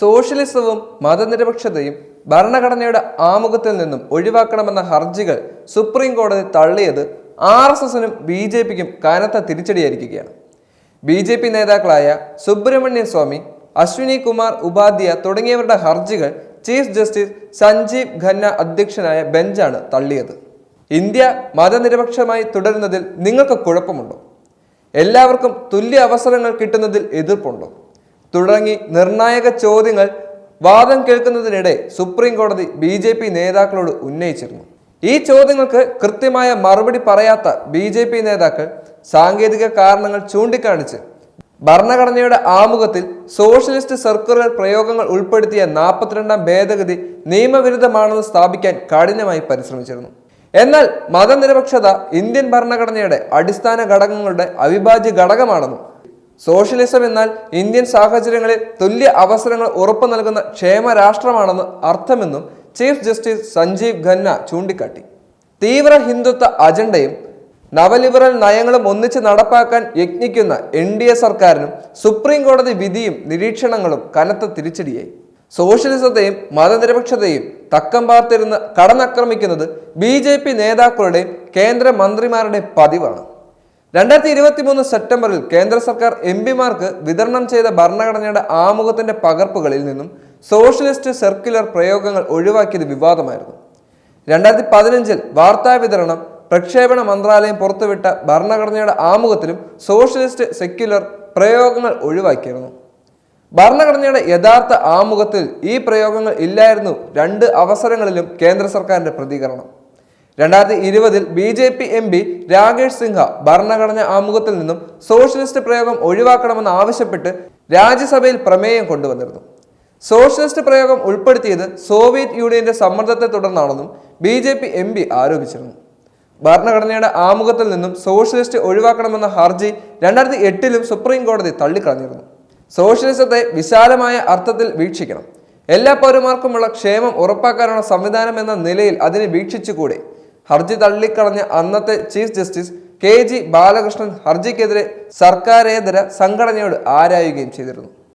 സോഷ്യലിസവും മതനിരപേക്ഷതയും ഭരണഘടനയുടെ ആമുഖത്തിൽ നിന്നും ഒഴിവാക്കണമെന്ന ഹർജികൾ സുപ്രീം കോടതി തള്ളിയത് ആർ എസ് എസിനും ബി ജെ പിക്കും കനത്ത തിരിച്ചടിയായിരിക്കുകയാണ്. ബി ജെ പി നേതാക്കളായ സുബ്രഹ്മണ്യ സ്വാമി അശ്വിനി കുമാർ ഉപാധ്യായ തുടങ്ങിയവരുടെ ഹർജികൾ ചീഫ് ജസ്റ്റിസ് സഞ്ജീവ് ഖന്ന അധ്യക്ഷനായ ബെഞ്ചാണ് തള്ളിയത്. ഇന്ത്യ മതനിരപക്ഷമായി തുടരുന്നതിൽ നിങ്ങൾക്ക് കുഴപ്പമുണ്ടോ? എല്ലാവർക്കും തുല്യ അവസരങ്ങൾ കിട്ടുന്നതിൽ എതിർപ്പുണ്ടോ? തുടങ്ങി നിർണായക ചോദ്യങ്ങൾ വാദം കേൾക്കുന്നതിനിടെ സുപ്രീം കോടതി ബി ജെ പി നേതാക്കളോട് ഉന്നയിച്ചിരുന്നു. ഈ ചോദ്യങ്ങൾക്ക് കൃത്യമായ മറുപടി പറയാത്ത ബി ജെ പി നേതാക്കൾ സാങ്കേതിക കാരണങ്ങൾ ചൂണ്ടിക്കാണിച്ച് ഭരണഘടനയുടെ ആമുഖത്തിൽ സോഷ്യലിസ്റ്റ് സർക്കുലർ പ്രയോഗങ്ങൾ ഉൾപ്പെടുത്തിയ നാൽപ്പത്തിരണ്ടാം ഭേദഗതി നിയമവിരുദ്ധമാണെന്ന് സ്ഥാപിക്കാൻ കഠിനമായി പരിശ്രമിച്ചിരുന്നു. എന്നാൽ മതനിരപക്ഷത ഇന്ത്യൻ ഭരണഘടനയുടെ അടിസ്ഥാന ഘടകങ്ങളുടെ അവിഭാജ്യ ഘടകമാണെന്നും സോഷ്യലിസം എന്നാൽ ഇന്ത്യൻ സാഹചര്യങ്ങളിൽ തുല്യ അവസരങ്ങൾ ഉറപ്പു നൽകുന്ന ക്ഷേമ രാഷ്ട്രമാണെന്ന് അർത്ഥമെന്നും ചീഫ് ജസ്റ്റിസ് സഞ്ജീവ് ഖന്ന ചൂണ്ടിക്കാട്ടി. തീവ്ര ഹിന്ദുത്വ അജണ്ടയും നവലിബറൽ നയങ്ങളും ഒന്നിച്ച് നടപ്പാക്കാൻ യത്നിക്കുന്ന എൻ ഡി എ സർക്കാരിനും സുപ്രീം കോടതി വിധിയും നിരീക്ഷണങ്ങളും കനത്ത തിരിച്ചടിയായി. സോഷ്യലിസത്തെയും മതനിരപേക്ഷതയും തക്കം പാർത്തിരുന്ന് കടന്നാക്രമിക്കുന്നത് ബി ജെ പി നേതാക്കളുടെയും കേന്ദ്ര പതിവാണ്. രണ്ടായിരത്തി ഇരുപത്തി മൂന്ന് സെപ്റ്റംബറിൽ കേന്ദ്ര സർക്കാർ എം പിമാർക്ക് വിതരണം ചെയ്ത ഭരണഘടനയുടെ ആമുഖത്തിന്റെ പകർപ്പുകളിൽ നിന്നും സോഷ്യലിസ്റ്റ് സർക്കുലർ പ്രയോഗങ്ങൾ ഒഴിവാക്കിയത് വിവാദമായിരുന്നു. രണ്ടായിരത്തി പതിനഞ്ചിൽ വാർത്താ വിതരണം പ്രക്ഷേപണ മന്ത്രാലയം പുറത്തുവിട്ട ഭരണഘടനയുടെ ആമുഖത്തിലും സോഷ്യലിസ്റ്റ് സെക്യുലർ പ്രയോഗങ്ങൾ ഒഴിവാക്കിയിരുന്നു. ഭരണഘടനയുടെ യഥാർത്ഥ ആമുഖത്തിൽ ഈ പ്രയോഗങ്ങൾ ഇല്ലായിരുന്നു രണ്ട് അവസരങ്ങളിലും കേന്ദ്ര സർക്കാരിന്റെ പ്രതികരണം. രണ്ടായിരത്തി ഇരുപതിൽ B J P M P Rakesh Sinha ഭരണഘടന ആമുഖത്തിൽ നിന്നും സോഷ്യലിസ്റ്റ് പ്രയോഗം ഒഴിവാക്കണമെന്ന് ആവശ്യപ്പെട്ട് രാജ്യസഭയിൽ പ്രമേയം കൊണ്ടുവന്നിരുന്നു. സോഷ്യലിസ്റ്റ് പ്രയോഗം ഉൾപ്പെടുത്തിയത് സോവിയറ്റ് യൂണിയന്റെ സമ്മർദ്ദത്തെ തുടർന്നാണെന്നും B J P M P ആരോപിച്ചിരുന്നു. ഭരണഘടനയുടെ ആമുഖത്തിൽ നിന്നും സോഷ്യലിസ്റ്റ് ഒഴിവാക്കണമെന്ന ഹർജി രണ്ടായിരത്തി എട്ടിലും സുപ്രീം കോടതി തള്ളിക്കളഞ്ഞിരുന്നു. സോഷ്യലിസത്തെ വിശാലമായ അർത്ഥത്തിൽ വീക്ഷിക്കണം. എല്ലാ പൗരന്മാർക്കുമുള്ള ക്ഷേമം ഉറപ്പാക്കാനുള്ള സംവിധാനം എന്ന നിലയിൽ അതിനെ വീക്ഷിച്ചുകൂടെ? ഹർജി തള്ളിക്കളഞ്ഞ അന്നത്തെ chief justice K G Balakrishnan ഹർജിക്കെതിരെ സർക്കാരേതര സംഘടനയോട് ആരായുകയും ചെയ്തിരുന്നു.